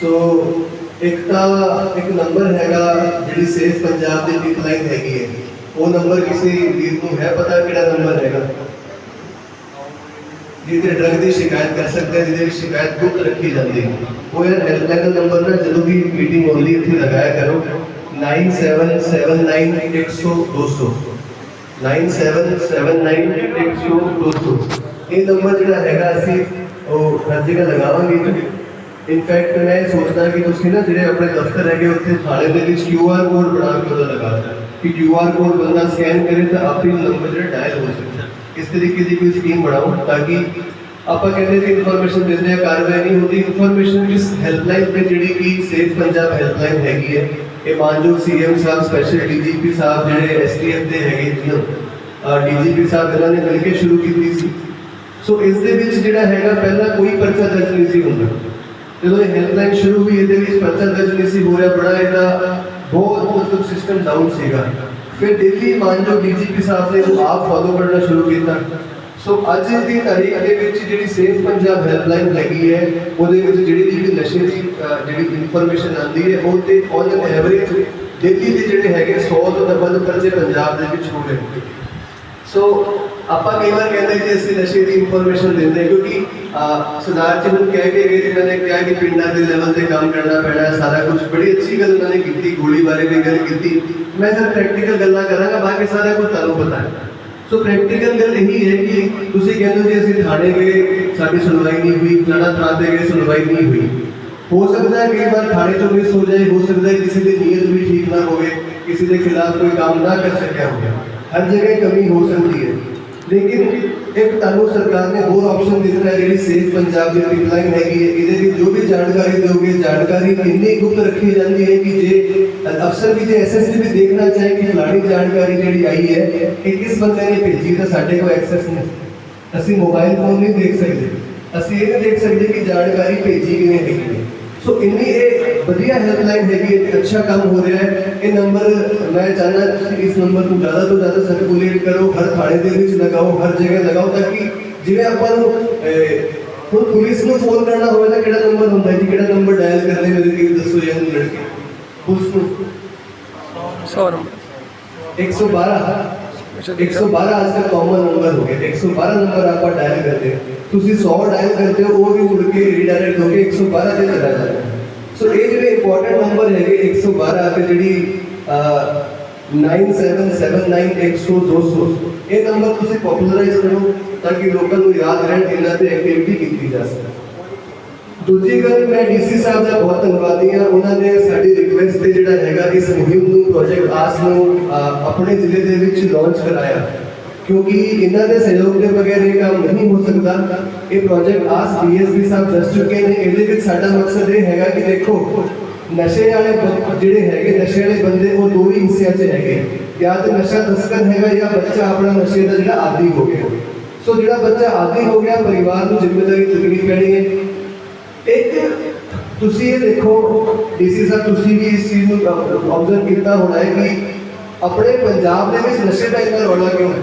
ਸੋ ਇੱਕ ਤਾਂ ਇੱਕ ਨੰਬਰ ਹੈਗਾ ਜਿਹੜੀ ਸੇਫ ਪੰਜਾਬ ਦੀ ਟਿਕ ਲਾਈਨ ਹੈਗੀ ਹੈ। ਉਹ ਨੰਬਰ ਕਿਸੇ ਵੀਰ ਨੂੰ ਹੈ ਪਤਾ ਕਿਹੜਾ ਨੰਬਰ ਹੈਗਾ? ਜਿੱਥੇ ਡਰਗ ਦੀ ਸ਼ਿਕਾਇਤ ਕਰ ਸਕਦੇ ਜਿਹਦੇ ਵਿੱਚ ਸ਼ਿਕਾਇਤ ਗੁਪਤ ਰੱਖੀ ਜਾਂਦੀ ਹੈ। ਉਹ ਯਾਰ ਹੈਲਪਲਾਈਨ ਨੰਬਰ ਨਾ ਜਦੋਂ ਵੀ ਮੀਟਿੰਗ ਹੁੰਦੀ ਹੈ ਇੱਥੇ ਲਗਾਇਆ ਕਰੋ। 9779100200 9779100200 ਇਹ ਨੰਬਰ ਜਿਹੜਾ ਹੈਗਾ ਅਸੀਂ ਉਹ ਹਰ ਜਗ੍ਹਾ ਲਗਾਵਾਂਗੇ। ਇਨਫੈਕਟ ਮੈਂ ਸੋਚਦਾ ਕਿ ਤੁਸੀਂ ਨਾ ਜਿਹੜੇ ਆਪਣੇ ਦਫ਼ਤਰ ਹੈਗੇ ਉੱਥੇ ਥਾਣੇ ਦੇ ਵਿੱਚ QR ਕੋਡ ਬਣਾ ਕੇ ਉਹਦਾ ਲਗਾ ਦਿਓ ਕਿ QR ਕੋਡ ਬੰਦਾ ਸਕੈਨ ਕਰੇ ਤਾਂ ਆਪੇ ਨੰਬਰ ਜਿਹੜਾ ਡਾਇਲ ਹੋ ਸਕਦਾ ਇਸ ਤਰੀਕੇ ਦੀ ਕੋਈ ਸਕੀਮ ਬਣਾਓ ਤਾਂ ਕਿ ਆਪਾਂ ਕਹਿੰਦੇ ਕਿ ਇਨਫੋਰਮੇਸ਼ਨ ਦਿੰਦੇ ਆ ਕਾਰਵਾਈ ਨਹੀਂ ਹੁੰਦੀ ਇਨਫੋਰਮੇਸ਼ਨ ਇਸ ਹੈਲਪਲਾਈਨ ਤੇ ਜਿਹੜੀ ਕਿ ਸੇਫ ਪੰਜਾਬ ਹੈਲਪਲਾਈਨ ਹੈਗੀ ਹੈ ਇਹ ਮਾਨਯੋਗ ਸੀਐਮ ਸਾਹਿਬ ਸਪੈਸ਼ਲ ਡੀਜੀਪੀ ਸਾਹਿਬ ਜਿਹੜੇ ਐਸਟੀਐਫ ਦੇ ਹੈਗੇ ਜਿਹਨਾਂ ਡੀਜੀਪੀ ਸਾਹਿਬ ਇਹਨਾਂ ਨੇ ਮਿਲ ਕੇ ਸ਼ੁਰੂ ਕੀਤੀ ਸੀ ਸੋ ਇਸ ਦੇ ਵਿੱਚ ਜਿਹੜਾ ਹੈਗਾ ਪਹਿਲਾਂ ਕੋਈ ਪਰਚਾ ਦਰਜ ਨਹੀਂ ਸੀ ਹੁੰਦਾ ਜਦੋਂ ਇਹ ਹੈਲਪਲਾਈਨ ਸ਼ੁਰੂ ਹੋਈ, ਇਹਦੇ ਵਿੱਚ ਪਰਚਾ ਦਰਜ ਨਹੀਂ ਸੀ ਹੋ ਰਿਹਾ, ਬੜਾ ਇਹਦਾ ਬਹੁਤ ਮਤਲਬ ਸਿਸਟਮ ਡਾਊਨ ਸੀਗਾ। ਫਿਰ ਦਿੱਲੀ, ਮਾਨਯੋਗ ਡੀਜੀਪੀ ਸਾਹਿਬ ਨੇ ਇਹਨੂੰ ਆਪ ਫੋਲੋ ਕਰਨਾ ਸ਼ੁਰੂ ਕੀਤਾ। ਸੋ ਅੱਜ ਦੀ ਤਾਰੀਖ ਦੇ ਵਿੱਚ ਜਿਹੜੀ ਸੇਫ ਪੰਜਾਬ ਹੈਲਪਲਾਈਨ ਹੈਗੀ ਹੈ, ਉਹਦੇ ਵਿੱਚ ਜਿਹੜੀ ਜਿਹੜੀ ਨਸ਼ੇ ਦੀ ਜਿਹੜੀ ਇਨਫੋਰਮੇਸ਼ਨ ਆਉਂਦੀ ਹੈ, ਉਹ ਤੇ ਔਨ ਐਨ ਐਵਰੇਜ ਦਿੱਲੀ ਦੇ ਜਿਹੜੇ ਹੈਗੇ 100 ਤੋਂ ਵੱਧ ਪਰਚੇ ਪੰਜਾਬ ਦੇ ਵਿੱਚ ਹੋ ਰਹੇ ਸੋ ਆਪਾਂ ਕਈ ਵਾਰ ਕਹਿੰਦੇ ਜੀ, ਅਸੀਂ ਨਸ਼ੇ ਦੀ ਇਨਫੋਰਮੇਸ਼ਨ ਦਿੰਦੇ ਕਿਉਂਕਿ ਅਹ, ਸਰਦਾਰ ਜੀ ਨੂੰ ਕਹਿ ਕੇ ਗਏ ਜਿਨ੍ਹਾਂ ਨੇ ਕਿਹਾ ਕਿ ਪਿੰਡਾਂ ਦੇ ਲੈਵਲ ਤੇ ਕੰਮ ਕਰਨਾ ਪੈਣਾ ਹੈ ਸਾਰਾ ਕੁਝ ਬੜੀ ਅੱਛੀ ਗੱਲ ਉਹਨਾਂ ਨੇ ਕੀਤੀ ਗੋਲੀ ਬਾਰੇ ਵੀ ਗੱਲ ਕੀਤੀ ਮੈਂ ਸਰ ਪ੍ਰੈਕਟੀਕਲ ਗੱਲਾਂ ਕਰਾਂਗਾ ਬਾਕੀ ਸਾਰਾ ਕੁਝ ਤੁਹਾਨੂੰ ਪਤਾ ਹੈ ਸੋ ਪ੍ਰੈਕਟੀਕਲ ਗੱਲ ਇਹੀ ਹੈ ਕਿ ਤੁਸੀਂ ਕਹਿੰਦੇ ਹੋ ਜੀ ਅਸੀਂ ਥਾਣੇ ਗਏ ਸਾਡੀ ਸੁਣਵਾਈ ਨਹੀਂ ਹੋਈ ਫਲਾਣਾ ਥਾਂ ਤੇ ਗਏ ਸੁਣਵਾਈ ਨਹੀਂ ਹੋਈ ਹੋ ਸਕਦਾ ਹੈ ਕਈ ਵਾਰ ਥਾਣੇ ਚੋਂ ਮਿਸ ਹੋ ਜਾਏ ਹੋ ਸਕਦਾ ਹੈ ਕਿਸੇ ਦੀ ਨੀਅਤ ਵੀ ਠੀਕ ਨਾ ਹੋਵੇ ਕਿਸੇ ਦੇ ਖਿਲਾਫ ਕੋਈ ਕੰਮ ਨਾ ਕਰ ਸਕਿਆ ਹੋਵੇ ਹਰ ਜਗ੍ਹਾ ਕਮੀ ਹੋ ਸਕਦੀ ਹੈ ਲੇਕਿਨ ਇੱਕ ਤੁਹਾਨੂੰ ਸਰਕਾਰ ਨੇ ਹੋਰ ਆਪਸ਼ਨ ਦਿੱਤਾ ਹੈ ਜਿਹੜੀ ਸੇਫ ਪੰਜਾਬ ਦੀ ਪਿਪਲਾਈਨ ਹੈਗੀ ਹੈ ਇਹਦੇ ਵਿੱਚ ਜੋ ਵੀ ਜਾਣਕਾਰੀ ਦਿਓਗੇ ਜਾਣਕਾਰੀ ਇੰਨੀ ਗੁਪਤ ਰੱਖੀ ਜਾਂਦੀ ਹੈ ਕਿ ਜੇ ਅਫਸਰ ਵੀ ਜੇ ਐਸਐਸਪੀ ਵੀ ਦੇਖਣਾ ਚਾਹੇ ਕਿ ਫਲਾਣੀ ਜਾਣਕਾਰੀ ਜਿਹੜੀ ਆਈ ਹੈ ਇਹ ਕਿਸ ਬੰਦੇ ਨੇ ਭੇਜੀ ਤਾਂ ਸਾਡੇ ਕੋਲ ਐਕਸੈਸ ਨਹੀਂ ਅਸੀਂ ਮੋਬਾਈਲ ਫੋਨ ਨਹੀਂ ਦੇਖ ਸਕਦੇ ਅਸੀਂ ਇਹ ਨਹੀਂ ਦੇਖ ਸਕਦੇ ਕਿ ਜਾਣਕਾਰੀ ਭੇਜੀ ਕਿਵੇਂ ਹੈਗੀ ਹੈ ਸੋ ਇੰਨੀ ਇਹ ਵਧੀਆ ਹੈਲਪਲਾਈਨ ਹੈਗੀ ਹੈ ਅੱਛਾ ਕੰਮ ਹੋ ਰਿਹਾ ਹੈ। ਇਹ ਨੰਬਰ ਮੈਂ ਚਾਹਨਾ ਤੁਸੀਂ ਇਸ ਨੰਬਰ ਨੂੰ ਜ਼ਿਆਦਾ ਤੋਂ ਜ਼ਿਆਦਾ ਸਰਕੂਲੇਟ ਕਰੋ ਹਰ ਥਾਣੇ ਦੇ ਵਿੱਚ ਲਗਾਓ ਹਰ ਜਗ੍ਹਾ ਲਗਾਓ ਤਾਂ ਕਿ ਜਿਵੇਂ ਆਪਾਂ ਨੂੰ ਹੁਣ ਪੁਲਿਸ ਨੂੰ ਫੋਨ ਕਰਨਾ ਹੋਵੇ ਤਾਂ ਕਿਹੜਾ ਨੰਬਰ ਹੁੰਦਾ ਜੀ? ਕਿਹੜਾ ਨੰਬਰ ਡਾਇਲ ਕਰਨੇ ਮੇਰੇ ਲਈ ਦੱਸੋ ਯਾਰ ਲੜਕੇ। ਪੁਲਿਸ ਨੂੰ। 100 ਨੰਬਰ। 112 112 आज का कॉमन नंबर हो गया 112 नंबर आप डायल करते हो ਤੁਸੀਂ 100 ਡਾਇਲ ਕਰਦੇ ਹੋ ਉਹ ਵੀ ਮੁੜ ਕੇ ਰੀਡਾਇਰੈਕਟ ਹੋ ਕੇ 112 ਤੇ ਚਲਾ ਜਾਂਦਾ ਹੈ ਸੋ ਇਹ ਜਿਹੜੇ ਇੰਪੋਰਟੈਂਟ ਨੰਬਰ ਹੈਗੇ 112 ਤੇ ਜਿਹੜੀ ਅਹ, 9779100200 ਇਹ ਨੰਬਰ ਤੁਸੀਂ ਪਪੂਲਰਾਈਜ਼ ਕਰੋ ਤਾਂ ਕਿ ਲੋਕਾਂ ਨੂੰ ਯਾਦ ਰਹਿਣ ਕਿ ਇਹਨਾਂ ਤੇ ਐਕਟੀਵਿਟੀ ਕੀਤੀ ਜਾ ਸਕੇ ਦੂਜੀ ਗੱਲ ਮੈਂ ਡੀਸੀ ਸਾਹਿਬ ਦਾ ਬਹੁਤ ਧੰਨਵਾਦੀ ਹਾਂ ਉਹਨਾਂ ਨੇ ਸਾਡੀ ਰਿਕੁਐਸਟ ਤੇ ਜਿਹੜਾ ਹੈਗਾ ਇਸ ਮੁਹਿੰਮ ਨੂੰ ਨੂੰ ਆਪਣੇ ਜ਼ਿਲ੍ਹੇ ਦੇ ਵਿੱਚ ਲਾਂਚ ਕਰਾਇਆ। ਕਿਉਂਕਿ ਇਹਨਾਂ ਦੇ ਸਹਿਯੋਗ ਦੇ ਬਗੈਰ ਇਹ ਕੰਮ ਨਹੀਂ ਹੋ ਸਕਦਾ। ਇਹ ਪ੍ਰੋਜੈਕਟ ਆਸ ਡੀਐਸਪੀ ਸਾਹਿਬ ਦੱਸ ਚੁੱਕੇ ਨੇ। ਇਹਦੇ ਵਿੱਚ ਸਾਡਾ ਮਕਸਦ ਇਹ ਹੈਗਾ ਕਿ ਦੇਖੋ, ਨਸ਼ੇ ਵਾਲੇ ਜਿਹੜੇ ਹੈਗੇ, ਨਸ਼ੇ ਵਾਲੇ ਬੰਦੇ, ਉਹ ਦੋ ਹੀ ਹਿੱਸਿਆਂ 'ਚ ਹੈਗੇ। ਜਾਂ ਤਾਂ ਨਸ਼ਾ ਤਸਕਰ ਹੈਗਾ ਜਾਂ ਬੱਚਾ ਆਪਣਾ ਨਸ਼ੇ ਦਾ ਜਿਹੜਾ ਆਦੀ ਹੋ ਗਿਆ। ਸੋ ਜਿਹੜਾ ਬੱਚਾ ਆਦੀ ਹੋ ਗਿਆ, ਪਰਿਵਾਰ ਨੂੰ ਜ਼ਿੰਮੇਵਾਰੀ ਚੁੱਕਣੀ ਪੈਣੀ ਹੈ। ਇੱਕ ਤੁਸੀਂ ਇਹ ਦੇਖੋ ਡੀਸੀ ਸਾਹਿਬ ਤੁਸੀਂ ਵੀ ਇਸ ਚੀਜ਼ ਨੂੰ ਆਬਜ਼ਰਵ ਕੀਤਾ ਹੋਣਾ ਹੈ ਕਿ ਆਪਣੇ ਪੰਜਾਬ ਦੇ ਵਿੱਚ ਨਸ਼ੇ ਦਾ ਇੰਨਾ ਰੌਲਾ ਕਿਉਂ ਹੈ?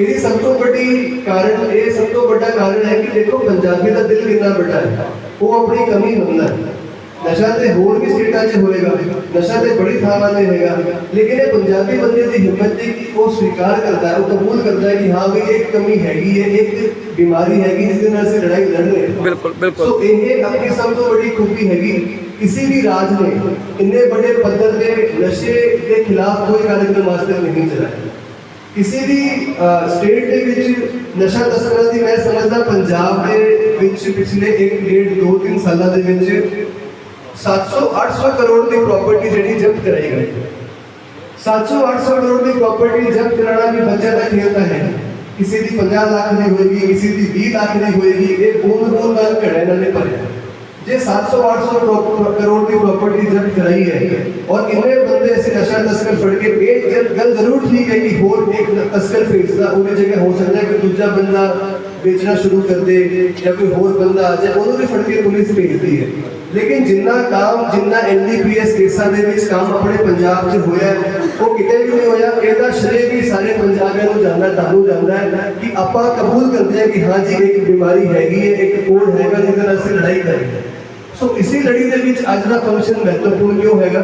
ਇਹਦੀ ਸਭ ਤੋਂ ਵੱਡੀ ਕਾਰਨ, ਇਹ ਸਭ ਤੋਂ ਵੱਡਾ ਕਾਰਨ ਹੈ ਕਿ ਦੇਖੋ, ਪੰਜਾਬੀ ਦਾ ਦਿਲ ਕਿੰਨਾ ਵੱਡਾ ਹੈ। ਉਹ ਆਪਣੀ ਕਮੀ ਮੰਨਦਾ ਹੈ। ਨਸ਼ਾ ਤੇ ਹੋਰ ਵੀ ਸਟੇਟਾਂ 'ਚ ਹੋਏਗਾ। ਨਸ਼ਾ ਤੇ ਬੜੀ ਥਾਵਾਂ ਤੇ ਹੋਏਗਾ। ਲੇਕਿਨ ਇਹ ਪੰਜਾਬੀ ਬੰਦੇ ਦੀ ਹਿੰਮਤ ਹੈ ਕਿ ਉਹ ਸਵੀਕਾਰ ਕਰਦਾ ਹੈ ਉਹ ਕਬੂਲ ਕਰਦਾ ਹੈ ਕਿ ਹਾਂ ਵੀ ਇੱਕ ਕਮੀ ਹੈਗੀ ਹੈ ਇੱਕ ਬਿਮਾਰੀ ਹੈਗੀ ਜਿਸ ਦੇ ਨਾਲ ਅਸੀਂ ਲੜਾਈ ਲੜ ਰਹੇ ਹਾਂ। ਬਿਲਕੁਲ ਬਿਲਕੁਲ। ਸੋ ਇਹ ਆਪਣੀ ਸਭ ਤੋਂ ਵੱਡੀ ਖੂਬੀ ਹੈਗੀ। ਕਿਸੇ ਵੀ ਰਾਜ ਨੇ ਇੰਨੇ ਵੱਡੇ ਪੱਧਰ ਤੇ ਨਸ਼ੇ ਦੇ ਖਿਲਾਫ ਕੋਈ ਕਾਰਜਕ੍ਰਮ ਤੱਕ ਨਹੀਂ ਚਲਾਇਆ। ਕਿਸੇ ਵੀ ਸਟੇਟ ਦੇ ਵਿੱਚ ਨਸ਼ਾ ਤਸਕਰਾਂ ਦੀ ਮੈਂ ਸਮਝਦਾ ਪੰਜਾਬ ਦੇ ਵਿੱਚ ਪਿਛਲੇ 1 ਡੇਢ 2 3 ਸਾਲਾਂ ਦੇ ਵਿੱਚ 700 800 ਕਰੋੜ ਦੀ ਪ੍ਰਾਪਰਟੀ ਜਿਹੜੀ ਜ਼ਬਤ ਕਰਾਈ ਗਈ 700 800 ਕਰੋੜ ਦੀ ਪ੍ਰਾਪਰਟੀ ਜ਼ਬਤ ਕਰਾਉਣਾ ਵੀ ਬੱਚਿਆਂ ਦਾ ਖੇਲ ਤਾਂ ਹੈ ਨਹੀਂ। ਕਿਸੇ ਦੀ 50 ਲੱਖ ਦੀ ਹੋਏਗੀ ਕਿਸੇ ਦੀ 20 ਲੱਖ ਦੀ ਹੋਏਗੀ ਇਹ ਬੂੰਦ ਬੂੰਦ ਨਾਲ ਘੜਾ ਇਹਨਾਂ ਨੇ ਭਰਿਆ ਜੇ 700 800 ਕਰੋ- ਕਰੋੜ ਦੀ ਪ੍ਰਾਪਰਟੀ ਜ਼ਬਤ ਕਰਾਈ ਹੈ ਔਰ ਇੰਨੇ ਬੰਦੇ ਅਸੀਂ ਨਸ਼ਾ ਤਸਕਰ ਫੜ ਕੇ ਇਹ ਗੱਲ- ਗੱਲ ਜ਼ਰੂਰ ਠੀਕ ਹੈ ਕਿ ਹੋਰ ਇੱਕ ਤਸਕਰ ਫੇਸਦਾ ਉਹਨੇ ਜਗ੍ਹਾ ਹੋ ਸਕਦਾ ਹੈ ਕਿ ਦੂਜਾ ਬੰਦਾ ਵੇਚਣਾ ਸ਼ੁਰੂ ਕਰ ਦੇ ਜਾਂ ਕੋਈ ਹੋਰ ਬੰਦਾ ਆ ਜਾਏ ਉਹਨੂੰ ਵੀ ਫੜ ਕੇ ਪੁਲਿਸ ਭੇਜਦੀ ਹੈ। ਲੇਕਿਨ ਜਿੰਨਾ ਕੰਮ, ਜਿੰਨਾ ਐਨਡੀਪੀਐਸ ਕੇਸਾਂ ਦੇ ਵਿੱਚ ਕੰਮ ਆਪਣੇ ਪੰਜਾਬ 'ਚ ਹੋਇਆ ਉਹ ਕਿਤੇ ਵੀ ਨਹੀਂ ਹੋਇਆ। ਇਹਦਾ ਸ਼੍ਰੇ ਵੀ ਸਾਰੇ ਪੰਜਾਬੀਆਂ ਨੂੰ ਜਾਂਦਾ ਤੁਹਾਨੂੰ ਜਾਂਦਾ ਹੈ ਕਿ ਆਪਾਂ ਕਬੂਲ ਕਰਦੇ ਹਾਂ ਕਿ ਹਾਂ ਜੀ, ਇੱਕ ਬਿਮਾਰੀ ਹੈਗੀ ਹੈ, ਇੱਕ ਕੋਡ ਹੈਗਾ ਜਿਹਦੇ ਨਾਲ ਅਸੀਂ ਲੜਾਈ ਕਰਾਂਗੇ ਸੋ ਇਸੇ ਲੜੀ ਦੇ ਵਿੱਚ ਅੱਜ ਦਾ ਫੰਕਸ਼ਨ ਮਹੱਤਵਪੂਰਨ ਕਿਉਂ ਹੈਗਾ?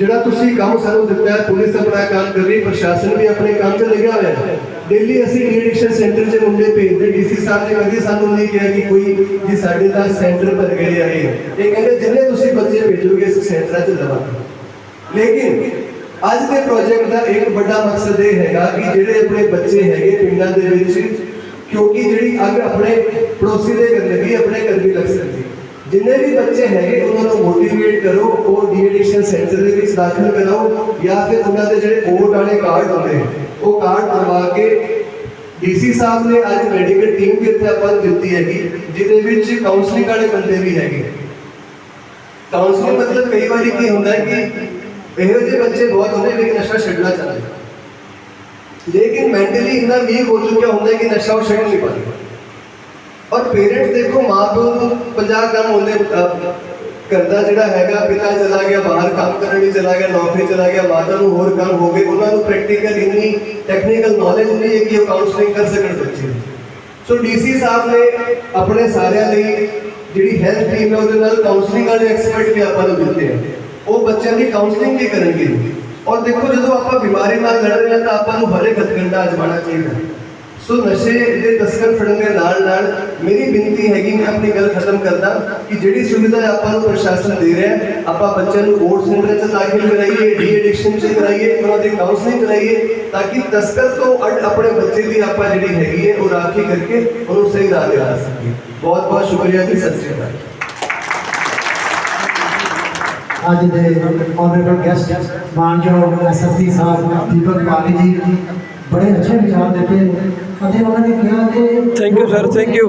ਜਿਹੜਾ ਤੁਸੀਂ ਕੰਮ ਸਾਨੂੰ ਦਿੱਤਾ ਹੈ ਪੁਲਿਸ ਆਪਣਾ ਕੰਮ ਕਰ ਰਹੀ, ਪ੍ਰਸ਼ਾਸਨ ਵੀ ਆਪਣੇ ਕੰਮ 'ਚ ਲੱਗਿਆ ਹੋਇਆ ਹੈ। ਡੇਲੀ ਅਸੀਂ ਰੀਐਡਿਕਸ਼ਨ ਸੈਂਟਰ 'ਚ ਮੁੰਡੇ ਭੇਜਦੇ ਡੀਸੀ ਸਾਹਿਬ ਨੇ ਕਦੀ ਸਾਨੂੰ ਨਹੀਂ ਕਿਹਾ ਕਿ ਕੋਈ ਜੀ ਸਾਡੇ ਤਾਂ ਸੈਂਟਰ ਭਰ ਗਏ ਆਏ ਇਹ। ਕਹਿੰਦੇ, ਜਿੰਨੇ ਤੁਸੀਂ ਬੱਚੇ ਭੇਜੋਗੇ ਇਸ ਸੈਂਟਰਾਂ 'ਚ ਲਵਾਂਗੇ ਲੇਕਿਨ ਅੱਜ ਦੇ ਪ੍ਰੋਜੈਕਟ ਦਾ ਇੱਕ ਵੱਡਾ ਮਕਸਦ ਇਹ ਹੈਗਾ ਕਿ ਜਿਹੜੇ ਆਪਣੇ ਬੱਚੇ ਹੈਗੇ ਪਿੰਡਾਂ ਦੇ ਵਿੱਚ, ਕਿਉਂਕਿ ਜਿਹੜੀ ਅੱਗ ਆਪਣੇ ਪੜੋਸੀ ਦੇ ਘਰ ਲੱਗੀ ਆਪਣੇ ਘਰ ਵੀ ਲੱਗ ਸਕਦੀ ਜਿੰਨੇ ਵੀ ਬੱਚੇ ਹੈਗੇ, ਉਹਨਾਂ ਨੂੰ ਮੋਟੀਵੇਟ ਕਰੋ ਉਹ ਡੀਐਡਿਕਸ਼ਨ ਸੈਂਟਰ ਦੇ ਵਿੱਚ ਦਾਖਲ ਕਰਾਓ, ਜਾਂ ਫਿਰ ਉਹਨਾਂ ਦੇ ਜਿਹੜੇ ਓਟ ਵਾਲੇ ਕਾਰਡ ਹੁੰਦੇ ਉਹ ਕਾਰਡ ਬਣਵਾ ਕੇ ਡੀਸੀ ਸਾਹਿਬ ਨੇ ਅੱਜ ਮੈਡੀਕਲ ਟੀਮ ਵੀ ਇੱਥੇ ਆਪਾਂ ਦਿੱਤੀ ਹੈਗੀ, ਜਿਹਦੇ ਵਿੱਚ ਕਾਉਂਸਲਿੰਗ ਵਾਲੇ ਬੰਦੇ ਵੀ ਹੈਗੇ। ਕਾਉਂਸਲਿੰਗ ਮਤਲਬ ਕਈ ਵਾਰੀ ਕੀ ਹੁੰਦਾ ਕਿ ਇਹੋ ਜਿਹੇ ਬੱਚੇ ਬਹੁਤ ਹੁੰਦੇ ਨੇ ਨਸ਼ਾ ਛੱਡਣਾ ਚਾਹੁੰਦੇ ਲੇਕਿਨ ਮੈਂਟਲੀ ਇੰਨਾ ਵੀਕ ਹੋ ਚੁੱਕਿਆ ਹੁੰਦਾ ਕਿ ਨਸ਼ਾ ਉਹ ਛੱਡ ਨਹੀਂ ਪਾਉਂਦੇ। ਔਰ ਪੇਰੈਂਟਸ ਦੇਖੋ ਮਾਂ ਪਿਓ ਨੂੰ 50 ਕੰਮ ਹੁੰਦੇ ਕਰਦਾ ਜਿਹੜਾ ਹੈਗਾ ਪਿਤਾ ਚਲਾ ਗਿਆ, ਬਾਹਰ ਕੰਮ ਕਰਨ ਲਈ ਚਲਾ ਗਿਆ, ਨੌਕਰੀ ਚਲਾ ਗਿਆ, ਮਾਤਾ ਨੂੰ ਹੋਰ ਕੰਮ ਹੋ ਗਏ, ਉਹਨਾਂ ਨੂੰ ਪ੍ਰੈਕਟੀਕਲ ਇੰਨੀ ਟੈਕਨੀਕਲ ਨੌਲੇਜ ਨਹੀਂ ਹੈ ਕਿ ਉਹ ਕਾਉਂਸਲਿੰਗ ਕਰ ਸਕਣ ਬੱਚੇ ਦੀ। ਸੋ ਡੀਸੀ ਸਾਹਿਬ ਨੇ ਆਪਣੇ ਸਾਰਿਆਂ ਲਈ ਜਿਹੜੀ ਹੈਲਥ ਟੀਮ ਹੈ, ਉਹਦੇ ਨਾਲ ਕਾਉਂਸਲਿੰਗ ਵਾਲੇ ਐਕਸਪਰਟ ਵੀ ਆਪਾਂ ਨੂੰ ਦਿੱਤੇ ਆ। ਉਹ ਬੱਚਿਆਂ ਦੀ ਕਾਉਂਸਲਿੰਗ ਵੀ ਕਰਨਗੇ। ਔਰ ਦੇਖੋ, ਜਦੋਂ ਆਪਾਂ ਬਿਮਾਰੀ ਨਾਲ ਲੜ ਰਹੇ ਹਾਂ, ਤਾਂ ਆਪਾਂ ਨੂੰ ਹਰੇ ਹਥਕੰਡਾ ਅਜਮਾਉਣਾ ਚਾਹੀਦਾ। ਸੋ ਨਸ਼ੇ ਦੇ ਤਸਕਰ ਫੜਨ ਦੇ ਨਾਲ ਨਾਲ ਮੇਰੀ ਬੇਨਤੀ ਹੈਗੀ ਮੈਂ ਆਪਣੀ ਗੱਲ ਖਤਮ ਕਰਦਾ ਕਿ ਜਿਹੜੀ ਸੁਵਿਧਾ ਆਪਾਂ ਨੂੰ ਪ੍ਰਸ਼ਾਸਨ ਦੇ ਰਿਹਾ ਹੈ, ਆਪਾਂ ਬੱਚਿਆਂ ਨੂੰ ਕੋਰਟ ਸੈਂਟਰ 'ਚ ਦਾਖਲ ਕਰਾਈਏ ਡੀ ਐਡਿਕਸ਼ਨ 'ਚ ਕਰਾਈਏ ਉਹਨਾਂ ਦੀ ਕਾਉਂਸਲਿੰਗ ਕਰਾਈਏ ਤਾਂ ਕਿ ਤਸਕਰ ਤੋਂ ਅੱਡ ਆਪਣੇ ਬੱਚੇ ਦੀ ਆਪਾਂ ਜਿਹੜੀ ਹੈਗੀ ਹੈ ਉਹ ਰਾਖੀ ਕਰਕੇ ਉਹਨੂੰ ਸਹੀ ਰਾਹ ਤੇ ਲਾ ਸਕੀਏ ਬਹੁਤ ਬਹੁਤ ਸ਼ੁਕਰੀਆ ਜੀ ਸਤਿ ਸ਼੍ਰੀ ਅਕਾਲ ਅੱਜ ਦੇ ਆਨਰੇਬਲ ਗੈਸਟ ਮਾਨਯੋਗ ਐਸਐਸਪੀ ਸਾਹਿਬ ਦੀਪਕ ਪਾਲੀ ਜੀ ਬੜੇ ਅੱਛੇ ਵਿਚਾਰ ਦਿੱਤੇ ਅਤੇ ਉਹਨਾਂ ਨੇ ਕਿਹਾ ਕਿ thank you sir thank you